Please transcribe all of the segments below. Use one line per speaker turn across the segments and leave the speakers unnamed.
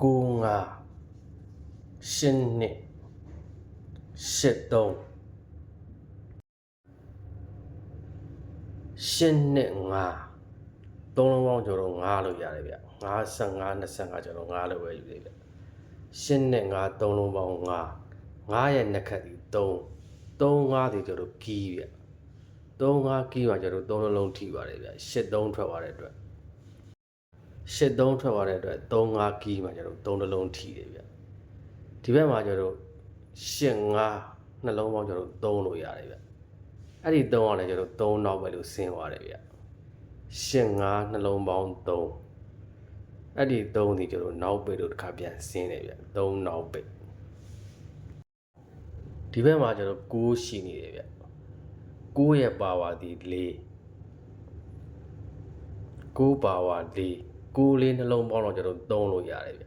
9 10နှစ်73 10နှစ်5သုံးလုံးပေါင်းကျွန်တော်9လို့ရတယ်ဗျ55 25ကျွန်တော်9လို့ပဲယူသေးဗျ10နှစ်5သုံးလုံးပေါင်း9 9ရဲ့နှစ်ခတ်ဒီ3 3 5ဒီကျွန်တော်ကီးဗျ3 5ကီးမှာကျွန်တော်3လုံးလုံးထိပါတယ်ဗျ8 3ထွက်သွားတဲ့အတွက် 8 3ထွက်သွားတဲ့အတွက်3 5ကီးမှာကျွန်တော်3လုံးထိတယ်ဗျဒီဘက်မှာကျွန်တော်8 5နှလုံးပေါင်းကျွန်တော်3လို့ရတယ်ဗျအဲ့ဒီ3ကလည်းကျွန်တော်3နောက်ပဲလို့ဆင်းသွားတယ်ဗျ8 5နှလုံးပေါင်း3အဲ့ဒီ3ဒီကျွန်တော်နောက်ပဲလို့တစ်ခါပြန်ဆင်းတယ်ဗျ3နောက်ပဲဒီဘက်မှာကျွန်တော်6ရှိနေတယ်ဗျ6ရဲ့ပါဝါဒီ4 6ပါဝါ4 6လေးနှလုံးပေါင်းတော့ကျွန်တော်3လို့ရတယ်ဗျ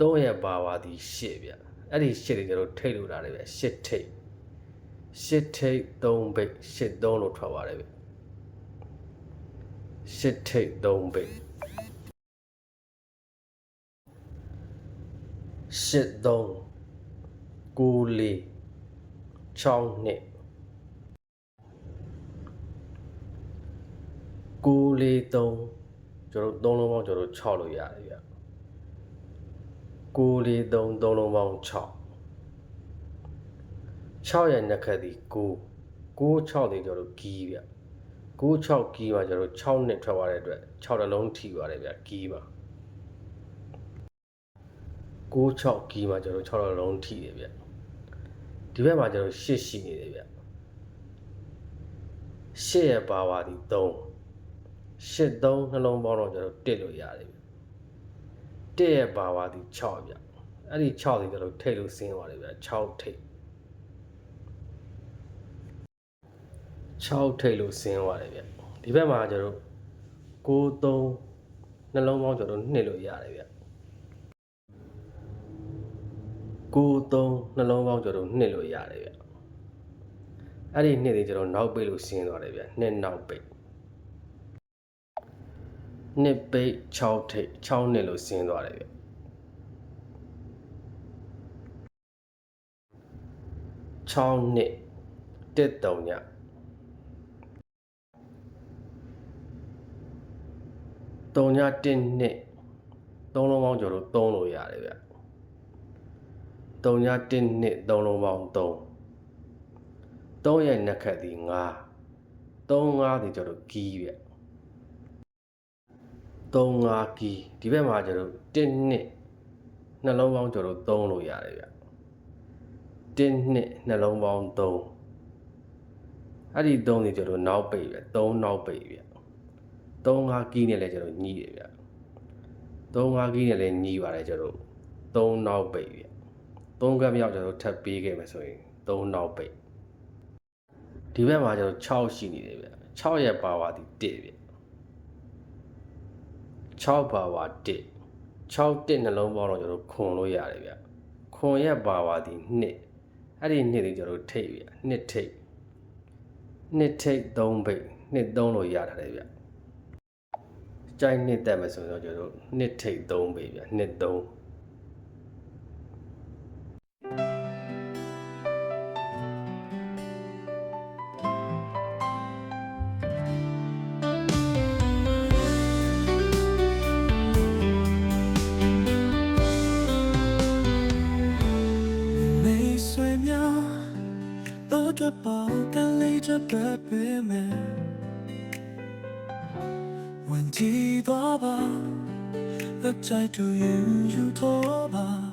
3ရဲ့ပါဝါဒီ8ဗျအဲ့ဒီ8တွေကျွန်တော်ထိတ်လို့ထားတယ်ဗျ8ထိတ်8ထိတ်3ဘိတ်8 3လို့ထွက်ပါတယ်ဗျ8ထိတ်3ဘိတ်8 3 9လေး6နှစ်9လေး3 ကျွန်တော်သုံးလုံးပေါင်းကျွန်တော်6လို့ရတယ်ဗျ9လေး3သုံးလုံးပေါင်း6 6ရဲ့နှစ်ခတ်ဒီ9 9 6လေးကျွန်တော်ကီးဗျ9 6ကီးမှာကျွန်တော်6နှစ်ထွက်သွားတဲ့အတွက်6တလုံးထိပါတယ်ဗျကီးမှာ9 6ကီးမှာကျွန်တော်6တလုံးထိတယ်ဗျဒီဘက်မှာကျွန်တော်8ရှိနေတယ်ဗျ8ရဲ့ပါဝါဒီ3 8 3နှလုံးပေါင်းတော့ကျွန်တော်တစ်လို့ရတယ်ဗျတစ်ရဲ့ပါဝါဒီ6ဗျအဲ့ဒီ6ဒီကျွန်တော်ထိတ်လို့ဆင်းသွားတယ်ဗျ6ထိတ်6ထိတ်လို့ဆင်းသွားတယ်ဗျဒီဘက်မှာကျွန်တော်9 3နှလုံးပေါင်းကျွန်တော်နှစ်လို့ရတယ်ဗျကို3နှလုံးပေါင်းကျွန်တော်နှစ်လို့ရတယ်ဗျအဲ့ဒီနှစ်တွေကျွန်တော်နောက်ပိတ်လို့ဆင်းသွားတယ်ဗျနှစ်နောက်ပိတ် နှစ်ပိတ်6ထိတ်6နှစ်လို့ဆင်းသွားတယ်ဗျ6နှစ်တက်တုံညတုံည1နှစ်သုံးလုံးပေါင်းကျွန်တော်3လို့ရတယ်ဗျ3ည1နှစ်3လုံးပေါင်း3 3ရဲ့နှစ်ခတ်ဒီ9 3 5ဒီကျွန်တော်ကီးဗျ 3 5ကီးဒီဘက်မှာကျွန်တော်1နှစ်နှလုံးပေါင်းကျွန်တော်3လို့ရတယ်ဗျ1နှစ်နှလုံးပေါင်း3အဲ့ဒီ3ဒီကျွန်တော်နောက်ပိတ်ဗျ3နောက်ပိတ်ဗျ3 5ကီးနဲ့လည်းကျွန်တော်ညီးတယ်ဗျ3 5ကီးနဲ့လည်းညီးပါတယ်ကျွန်တော်3နောက်ပိတ်ဗျ3ကပ်မြောက်ကျွန်တော်ထပ်ပေးခဲ့မယ်ဆိုရင်3နောက်ပိတ်ဒီဘက်မှာကျွန်တော်6ရှိနေတယ်ဗျ6ရဲ့ပါဝါဒီ1ဗျ 6ပါဝါ1 6တစ်နှလုံးပေါင်းတော့ကျွန်တော်ခွန်လို့ရတယ်ဗျခွန်ရဲ့ပါဝါဒီ2အဲ့ဒီ2တွေကျွန်တော်ထိတ်ဗျ2ထိတ်2ထိတ်3ဘိတ်2 3လို့ရတာလေဗျကြိုက်2တက်မယ်ဆိုတော့ကျွန်တော်2ထိတ်3ဘိတ်ဗျ2 3
着抱干累着的背面，问题多吧，乐在度云如拖把，